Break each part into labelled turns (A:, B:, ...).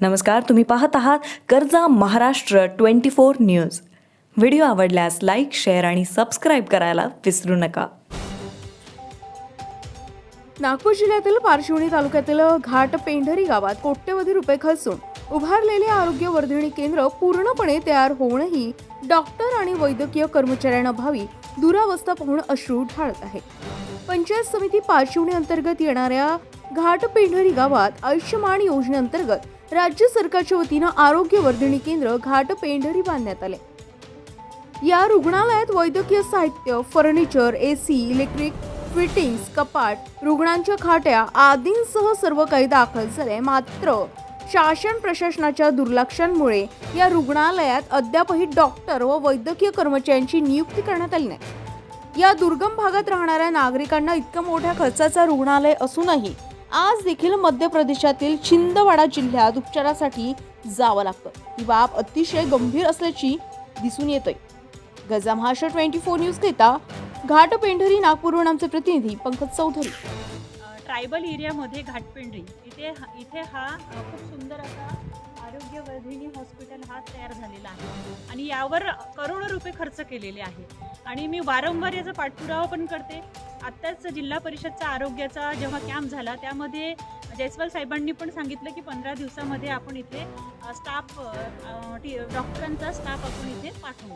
A: नमस्कार तुम्ही पाहत आहात कर्जा Maharashtra twenty four news. Video आवडल्यास लाईक शेअर आणि सबस्क्राईब करायला विसरू नका.
B: नागपूर जिल्ह्यातील पारशिवणी तालुक्यातील घाट पेंढरी गावात कोट्यवधी रुपये खर्चून उभारलेले आरोग्य वर्धिणी केंद्र पूर्णपणे तयार होऊनही डॉक्टर आणि वैद्यकीय कर्मचाऱ्यांना भावी दुरावस्था पाहून अश्रू ढाळत आहे. पंचायत समिती पारशिवणी अंतर्गत येणाऱ्या घाट पेंढरी गावात आयुष्यमान योजनेअंतर्गत राज्य सरकारच्या वतीनं आरोग्य वर्धिणी केंद्र घाट पेंढरी बांधण्यात आले. या रुग्णालयात वैद्यकीय साहित्य फर्निचर एसी इलेक्ट्रिक फिटिंग्स कपाट रुग्णांच्या खाट्या आदींसह सर्व काही दाखल झाले. मात्र शासन प्रशासनाच्या दुर्लक्षांमुळे या रुग्णालयात अद्यापही डॉक्टर व वैद्यकीय कर्मचाऱ्यांची नियुक्ती करण्यात आली नाही. या दुर्गम भागात राहणाऱ्या नागरिकांना इतकं मोठ्या खर्चाचा रुग्णालय असूनही आज देखील मध्य प्रदेशातील छिंदवाडा जिल्ह्यात उपचारासाठी जावं लागतं. ही बाब अतिशय गंभीर असल्याची दिसून येतोय. गजा महाराष्ट्र ट्वेंटी फोर न्यूज करिता घाट पेंढरी नागपूरहून आमचे प्रतिनिधी पंकज चौधरी.
C: ट्रायबल एरियामध्ये घाटपेंढरी इथे इथे हा खूप सुंदर असा आरोग्यवर्धिनी हॉस्पिटल हा तयार झालेला आहे. आणि यावर करोडो रुपये खर्च केलेले आहे. आणि मी वारंवार याचा पाठपुरावा पण करते. आत्ताच जिल्हा परिषदचा आरोग्याचा जेव्हा कॅम्प झाला त्यामध्ये जयस्वाल साहेबांनी पण सांगितलं की पंधरा दिवसामध्ये आपण इथे स्टाफ टी डॉक्टरांचा स्टाफ आपण इथे पाठवू.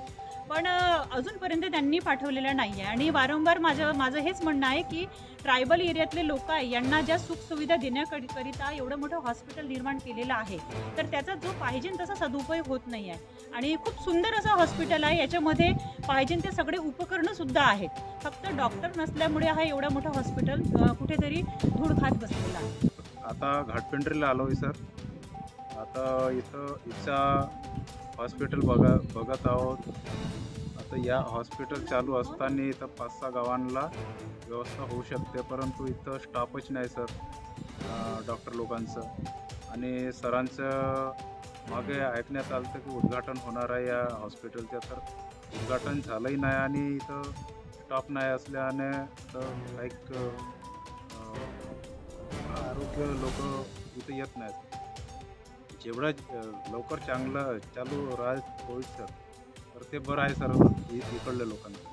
C: पण अजूनपर्यंत त्यांनी पाठवलेलं नाही आहे आणि वारंवार माझं माझं हेच म्हणणं आहे की ट्रायबल एरियातले लोक आहे यांना ज्या सुखसुविधा देण्याकरिता एवढं मोठं हॉस्पिटल निर्माण केलेलं आहे तर त्याचा जो पाहिजे तसा सदुपयोग होत नाही आहे आणि खूप सुंदर असं हॉस्पिटल आहे याच्यामध्ये पाहिजे ते सगळे उपकरणंसुद्धा आहेत. फक्त डॉक्टर नसल्यामुळे हा एवढा मोठा हॉस्पिटल कुठेतरी धूळ खात बसलेला आहे.
D: आता घाटपेंढरीला आलो आहे सर. आता इथं इच्छा हॉस्पिटल बघा बघत आहोत. आता या हॉस्पिटल चालू असताना इथं पाच सहा गावांना व्यवस्था होऊ शकते परंतु इथं स्टाफच नाही सर डॉक्टर लोकांचं. आणि सरांचं मागे ऐकण्यात आलं की उद्घाटन होणार आहे या हॉस्पिटलचं तर उद्घाटन झालंही नाही आणि इथं स्टाफ नाही असल्याने तर लाईक आरोग्य लोक इथं येत नाहीत. जेवढा लवकर चांगलं चालू राहत होईल सर तर ते बरं आहे सर इकडल्या लोकांना.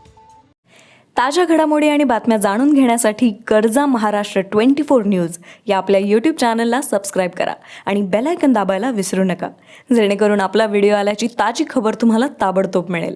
A: ताज्या घडामोडी आणि बातम्या जाणून घेण्यासाठी कर्जा महाराष्ट्र ट्वेंटी फोर न्यूज या आपल्या यूट्यूब चॅनलला सबस्क्राईब करा आणि बेलायकन दाबायला विसरू नका. जेणेकरून आपला व्हिडिओ आल्याची ताजी खबर तुम्हाला ताबडतोब मिळेल.